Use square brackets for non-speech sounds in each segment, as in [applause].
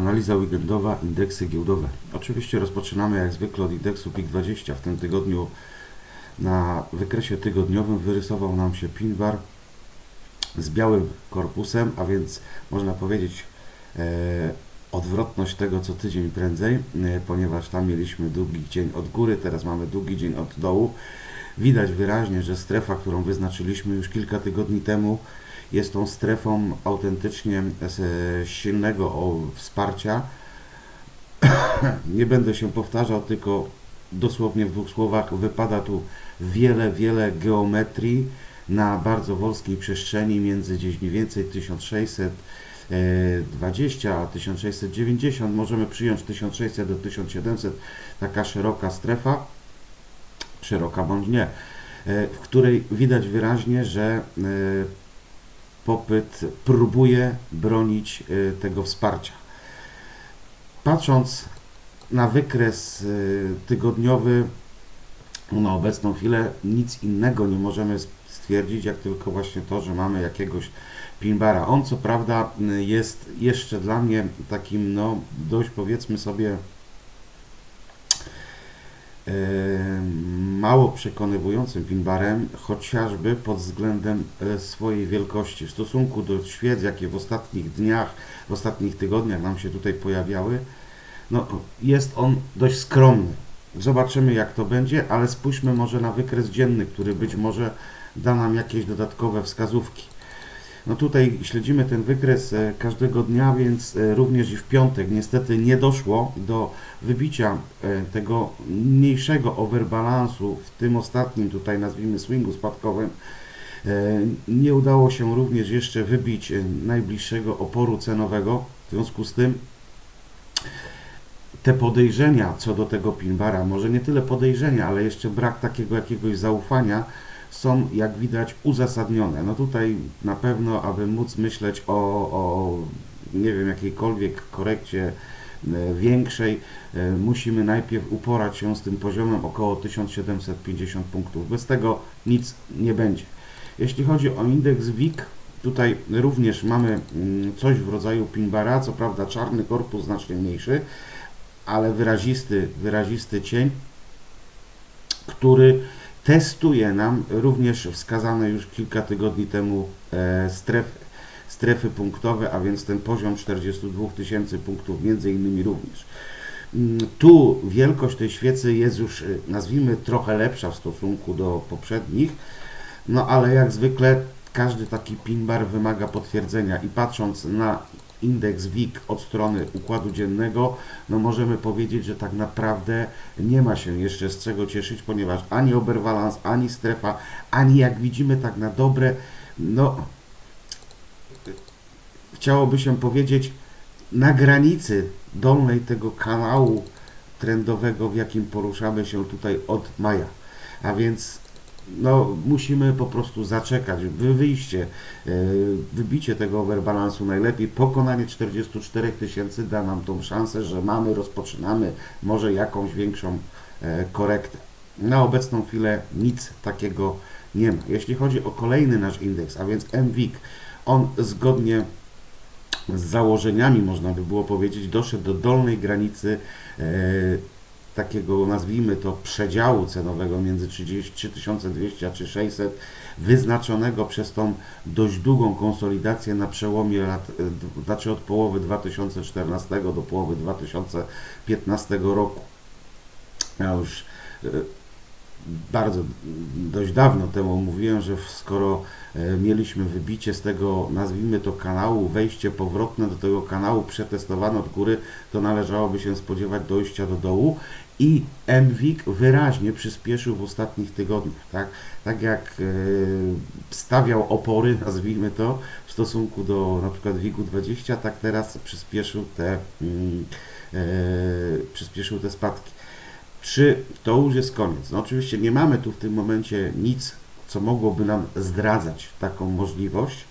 Analiza weekendowa, indeksy giełdowe. Oczywiście rozpoczynamy jak zwykle od indeksu PIK20. W tym tygodniu na wykresie tygodniowym wyrysował nam się pin bar z białym korpusem, a więc można powiedzieć e, odwrotność tego co tydzień prędzej, e, ponieważ tam mieliśmy długi dzień od góry, teraz mamy długi dzień od dołu. Widać wyraźnie, że strefa, którą wyznaczyliśmy już kilka tygodni temu, jest tą strefą autentycznie e, silnego wsparcia. [coughs] Nie będę się powtarzał, tylko dosłownie w dwóch słowach wypada tu wiele, wiele geometrii na bardzo wąskiej przestrzeni między gdzieś mniej więcej 1620 a 1690, możemy przyjąć 1600 do 1700, taka szeroka strefa, szeroka bądź nie, e, w której widać wyraźnie, że e, popyt próbuje bronić y, tego wsparcia. Patrząc na wykres y, tygodniowy, na obecną chwilę nic innego nie możemy stwierdzić, jak tylko właśnie to, że mamy jakiegoś pinbara. On co prawda y, jest jeszcze dla mnie takim no dość powiedzmy sobie mało przekonywującym pinbarem, chociażby pod względem e, swojej wielkości. W stosunku do świec, jakie w ostatnich dniach, w ostatnich tygodniach nam się tutaj pojawiały, no, jest on dość skromny. Zobaczymy jak to będzie, ale spójrzmy może na wykres dzienny, który być może da nam jakieś dodatkowe wskazówki. No tutaj śledzimy ten wykres e, każdego dnia, więc e, również i w piątek niestety nie doszło do wybicia e, tego mniejszego overbalansu w tym ostatnim tutaj nazwijmy swingu spadkowym. Nie udało się również jeszcze wybić najbliższego oporu cenowego. W związku z tym te podejrzenia co do tego pinbara, może nie tyle podejrzenia, ale jeszcze brak takiego jakiegoś zaufania, są jak widać uzasadnione. No tutaj na pewno, aby móc myśleć o, o nie wiem, jakiejkolwiek korekcie e, większej, e, musimy najpierw uporać się z tym poziomem około 1750 punktów. Bez tego nic nie będzie. Jeśli chodzi o indeks WIG, tutaj również mamy mm, coś w rodzaju pinbara, co prawda czarny korpus znacznie mniejszy, ale wyrazisty, wyrazisty cień, który testuje nam również wskazane już kilka tygodni temu e, strefy, strefy punktowe, a więc ten poziom 42 tysięcy punktów między innymi również. Mm, tu wielkość tej świecy jest już, e, nazwijmy, trochę lepsza w stosunku do poprzednich, no ale jak zwykle każdy taki pin bar wymaga potwierdzenia i patrząc na indeks WIG od strony układu dziennego, no możemy powiedzieć, że tak naprawdę nie ma się jeszcze z czego cieszyć, ponieważ ani oberbalans, ani strefa, ani jak widzimy tak na dobre, no chciałoby się powiedzieć na granicy dolnej tego kanału trendowego, w jakim poruszamy się tutaj od maja. A więc no, musimy po prostu zaczekać. Wyjście, e, wybicie tego overbalansu najlepiej, pokonanie 44 tysięcy da nam tą szansę, że mamy, rozpoczynamy może jakąś większą e, korektę. Na obecną chwilę nic takiego nie ma. Jeśli chodzi o kolejny nasz indeks, a więc MWIG, on zgodnie z założeniami, można by było powiedzieć, doszedł do dolnej granicy e, takiego, nazwijmy to, przedziału cenowego między 3200 a 3600, wyznaczonego przez tą dość długą konsolidację na przełomie lat, e, znaczy od połowy 2014 do połowy 2015 roku. Ja już e, bardzo dość dawno temu mówiłem, że skoro e, mieliśmy wybicie z tego, nazwijmy to kanału, wejście powrotne do tego kanału przetestowane od góry, to należałoby się spodziewać dojścia do dołu i MWIG wyraźnie przyspieszył w ostatnich tygodniach. Tak, tak jak e, stawiał opory, nazwijmy to, w stosunku do na przykład WIG-u 20, tak teraz przyspieszył te, mm, e, przyspieszył te spadki. Czy to już jest koniec? No oczywiście nie mamy tu w tym momencie nic, co mogłoby nam zdradzać taką możliwość.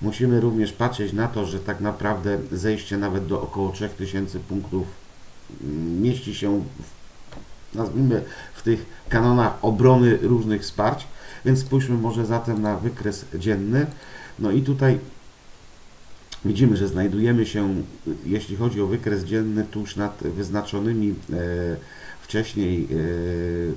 Musimy również patrzeć na to, że tak naprawdę zejście nawet do około 3000 punktów mieści się, w, nazwijmy, w tych kanonach obrony różnych wsparć. Więc spójrzmy może zatem na wykres dzienny. No i tutaj Widzimy, że znajdujemy się, jeśli chodzi o wykres dzienny, tuż nad wyznaczonymi e, wcześniej,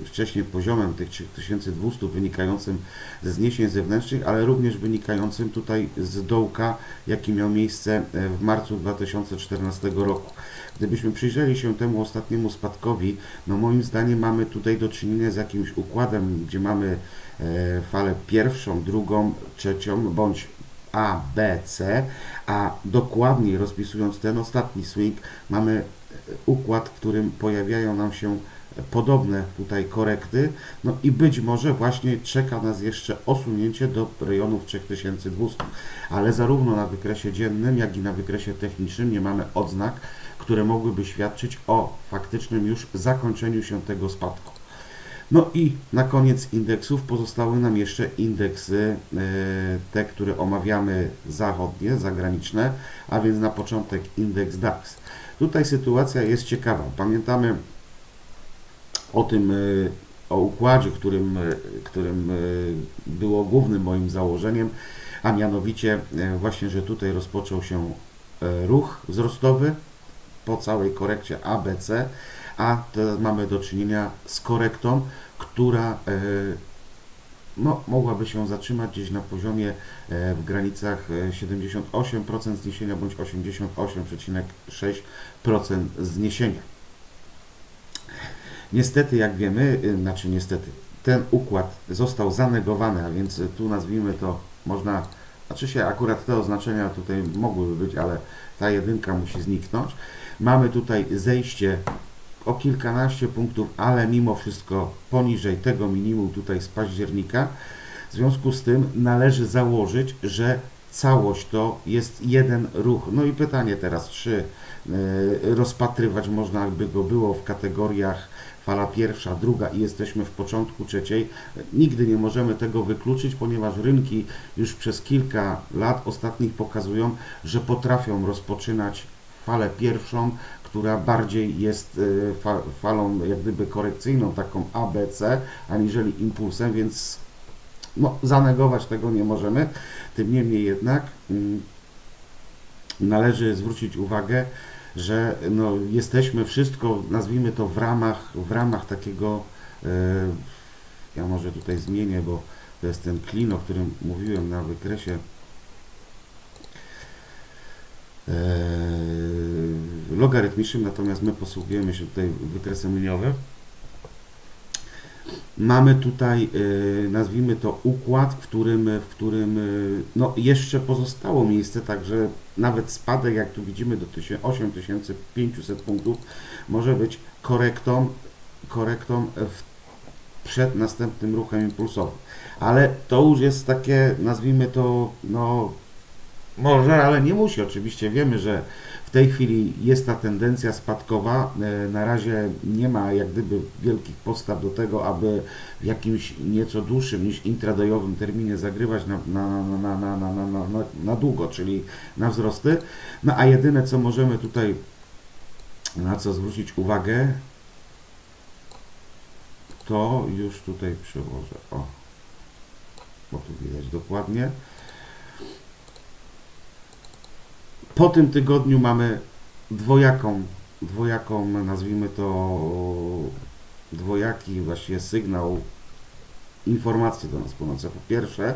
e, wcześniej poziomem tych 3200 wynikającym ze zniesień zewnętrznych, ale również wynikającym tutaj z dołka, jaki miał miejsce e, w marcu 2014 roku. Gdybyśmy przyjrzeli się temu ostatniemu spadkowi, no moim zdaniem mamy tutaj do czynienia z jakimś układem, gdzie mamy falę pierwszą, drugą, trzecią, bądź a, B, C, a dokładniej rozpisując ten ostatni swing, mamy e, układ, w którym pojawiają nam się podobne tutaj korekty, no i być może właśnie czeka nas jeszcze osunięcie do rejonów 3200, ale zarówno na wykresie dziennym, jak i na wykresie technicznym nie mamy odznak, które mogłyby świadczyć o faktycznym już zakończeniu się tego spadku. No i na koniec indeksów pozostały nam jeszcze indeksy, e, te, które omawiamy zachodnie, zagraniczne, a więc na początek indeks DAX. Tutaj sytuacja jest ciekawa. Pamiętamy o tym, e, o układzie, którym, e, którym było głównym moim założeniem, a mianowicie właśnie, że tutaj rozpoczął się ruch wzrostowy po całej korekcie ABC, a teraz mamy do czynienia z korektą, która e, no, mogłaby się zatrzymać gdzieś na poziomie e, w granicach 78% e, zniesienia bądź 88,6% zniesienia. Niestety, jak wiemy, znaczy niestety, ten układ został zanegowany, a więc tu nazwijmy to, można, znaczy się akurat te oznaczenia tutaj mogłyby być, ale ta jedynka musi zniknąć. Mamy tutaj zejście o kilkanaście punktów, ale mimo wszystko poniżej tego minimum tutaj z października. W związku z tym należy założyć, że całość to jest jeden ruch. No i pytanie teraz, czy e, rozpatrywać można by go było w kategoriach fala pierwsza, druga i jesteśmy w początku trzeciej. Nigdy nie możemy tego wykluczyć, ponieważ rynki już przez kilka lat ostatnich pokazują, że potrafią rozpoczynać falę pierwszą, która bardziej jest e, falą jak gdyby korekcyjną, taką ABC, aniżeli impulsem, więc no, zanegować tego nie możemy. Tym niemniej jednak mm, należy zwrócić uwagę, że no, jesteśmy wszystko, nazwijmy to w ramach, w ramach takiego, e, ja może tutaj zmienię, bo to jest ten klin, o którym mówiłem na wykresie e, logarytmicznym, natomiast my posługujemy się tutaj wykresem liniowym. Mamy tutaj, y, nazwijmy to układ, w którym, w którym y, no, jeszcze pozostało miejsce, także nawet spadek, jak tu widzimy, do 8500 punktów może być korektą, korektą w, przed następnym ruchem impulsowym. Ale to już jest takie, nazwijmy to, no, może, ale nie musi. Oczywiście wiemy, że w tej chwili jest ta tendencja spadkowa. E, na razie nie ma jak gdyby wielkich podstaw do tego, aby w jakimś nieco dłuższym niż intradojowym terminie zagrywać na, na, na, na, na, na, na, na długo, czyli na wzrosty. No a jedyne co możemy tutaj na co zwrócić uwagę, to już tutaj przełożę. O, bo tu widać dokładnie. Po tym tygodniu mamy dwojaką, dwojaką, nazwijmy to, dwojaki właściwie sygnał, informacje do nas płynące. Po pierwsze,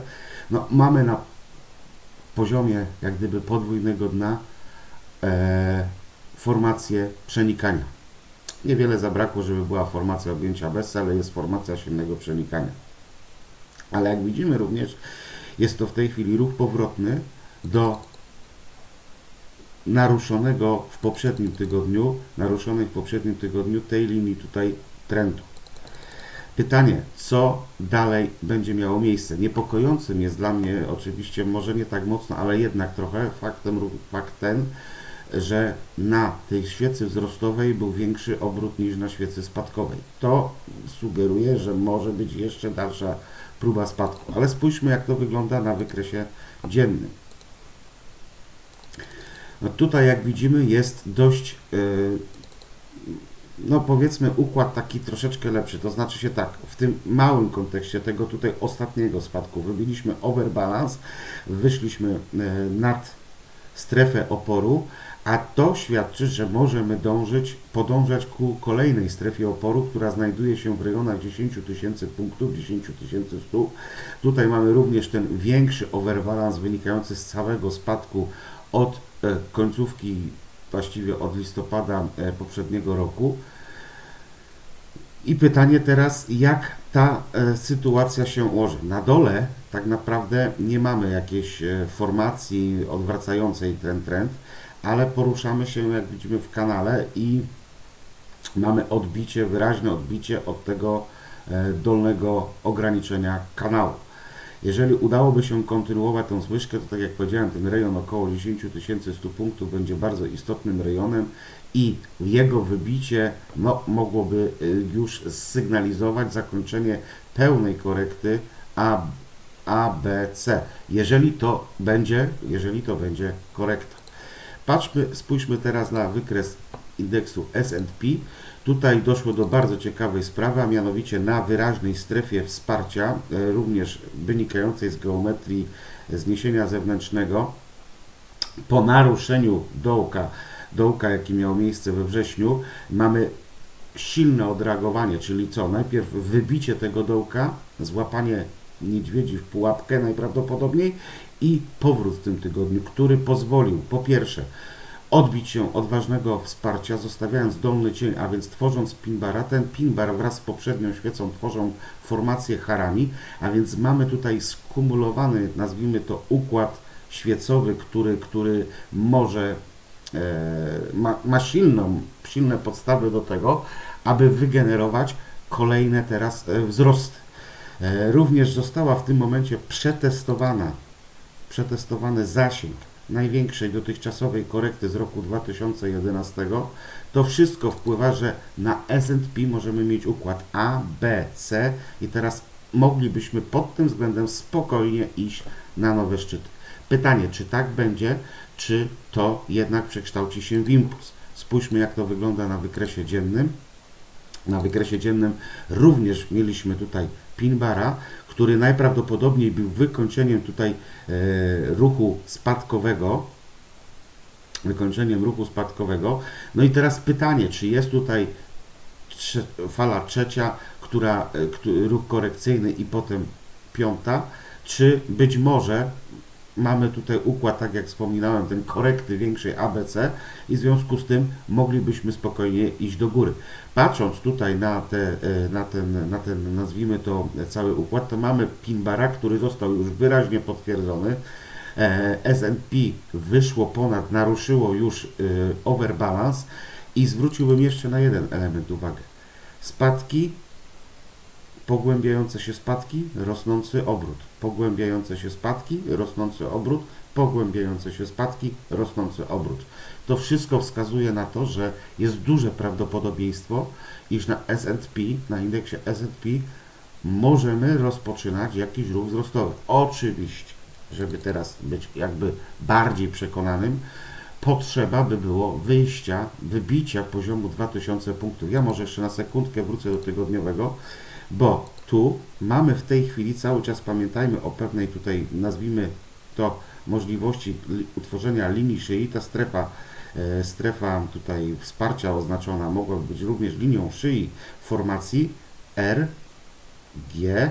no, mamy na poziomie jak gdyby podwójnego dna e, formację przenikania. Niewiele zabrakło, żeby była formacja objęcia bez, ale jest formacja silnego przenikania. Ale jak widzimy również, jest to w tej chwili ruch powrotny do naruszonego w poprzednim tygodniu, naruszonej w poprzednim tygodniu tej linii tutaj trendu. Pytanie, co dalej będzie miało miejsce? Niepokojącym jest dla mnie oczywiście, może nie tak mocno, ale jednak trochę faktem, fakt ten, że na tej świecy wzrostowej był większy obrót niż na świecy spadkowej. To sugeruje, że może być jeszcze dalsza próba spadku. Ale spójrzmy, jak to wygląda na wykresie dziennym. Tutaj jak widzimy jest dość, yy, no powiedzmy układ taki troszeczkę lepszy, to znaczy się tak, w tym małym kontekście tego tutaj ostatniego spadku wybiliśmy overbalance, wyszliśmy yy, nad strefę oporu, a to świadczy, że możemy dążyć, podążać ku kolejnej strefie oporu, która znajduje się w rejonach 10 tysięcy punktów, 10 100. Tutaj mamy również ten większy overbalance wynikający z całego spadku od e, końcówki, właściwie od listopada e, poprzedniego roku. I pytanie teraz, jak ta e, sytuacja się ułoży? Na dole tak naprawdę nie mamy jakiejś formacji odwracającej ten trend ale poruszamy się, jak widzimy, w kanale i mamy odbicie, wyraźne odbicie od tego e, dolnego ograniczenia kanału. Jeżeli udałoby się kontynuować tą zwyżkę, to tak jak powiedziałem, ten rejon około 10 100 punktów będzie bardzo istotnym rejonem i jego wybicie no, mogłoby e, już sygnalizować zakończenie pełnej korekty A, A, B, C. Jeżeli to będzie, jeżeli to będzie korekta. Patrzmy, spójrzmy teraz na wykres indeksu S&P. Tutaj doszło do bardzo ciekawej sprawy, a mianowicie na wyraźnej strefie wsparcia, e, również wynikającej z geometrii zniesienia zewnętrznego, po naruszeniu dołka, dołka jaki miał miejsce we wrześniu, mamy silne odreagowanie, czyli co? Najpierw wybicie tego dołka, złapanie niedźwiedzi w pułapkę najprawdopodobniej i powrót w tym tygodniu, który pozwolił po pierwsze odbić się od ważnego wsparcia, zostawiając dolny cień, a więc tworząc pinbara. Ten pinbar wraz z poprzednią świecą tworzą formację harami, a więc mamy tutaj skumulowany, nazwijmy to układ świecowy, który, który może e, ma, ma silną, silne podstawy do tego, aby wygenerować kolejne teraz e, wzrosty. E, również została w tym momencie przetestowana, przetestowany zasięg największej dotychczasowej korekty z roku 2011. To wszystko wpływa, że na S&P możemy mieć układ A, B, C i teraz moglibyśmy pod tym względem spokojnie iść na nowe szczyty. Pytanie, czy tak będzie, czy to jednak przekształci się w impuls. Spójrzmy, jak to wygląda na wykresie dziennym. Na wykresie dziennym również mieliśmy tutaj Pinbara, który najprawdopodobniej był wykończeniem tutaj e, ruchu spadkowego, wykończeniem ruchu spadkowego. No i teraz pytanie, czy jest tutaj fala trzecia, która, e, ruch korekcyjny i potem piąta, czy być może mamy tutaj układ, tak jak wspominałem, ten korekty większej ABC i w związku z tym moglibyśmy spokojnie iść do góry. Patrząc tutaj na, te, e, na, ten, na ten, nazwijmy to, cały układ, to mamy pin bara, który został już wyraźnie potwierdzony. E, S&P wyszło ponad, naruszyło już e, overbalance i zwróciłbym jeszcze na jeden element uwagę. Spadki pogłębiające się spadki, rosnący obrót, pogłębiające się spadki, rosnący obrót, pogłębiające się spadki, rosnący obrót. To wszystko wskazuje na to, że jest duże prawdopodobieństwo, iż na S&P, na indeksie S&P możemy rozpoczynać jakiś ruch wzrostowy. Oczywiście, żeby teraz być jakby bardziej przekonanym, potrzeba by było wyjścia, wybicia poziomu 2000 punktów. Ja może jeszcze na sekundkę wrócę do tygodniowego bo tu mamy w tej chwili cały czas, pamiętajmy o pewnej tutaj, nazwijmy to możliwości utworzenia linii szyi, ta strefa, e, strefa tutaj wsparcia oznaczona mogłaby być również linią szyi formacji R, G,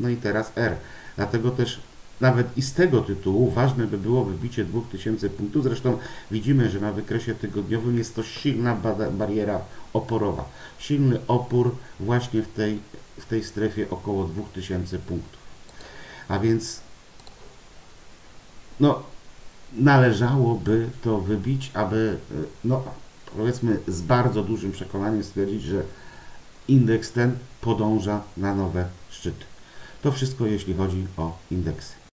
no i teraz R. Dlatego też nawet i z tego tytułu ważne by było wybicie 2000 punktów. Zresztą widzimy, że na wykresie tygodniowym jest to silna bariera oporowa. Silny opór właśnie w tej, w tej strefie około 2000 punktów. A więc no, należałoby to wybić, aby no, powiedzmy z bardzo dużym przekonaniem stwierdzić, że indeks ten podąża na nowe szczyty. To wszystko jeśli chodzi o indeksy.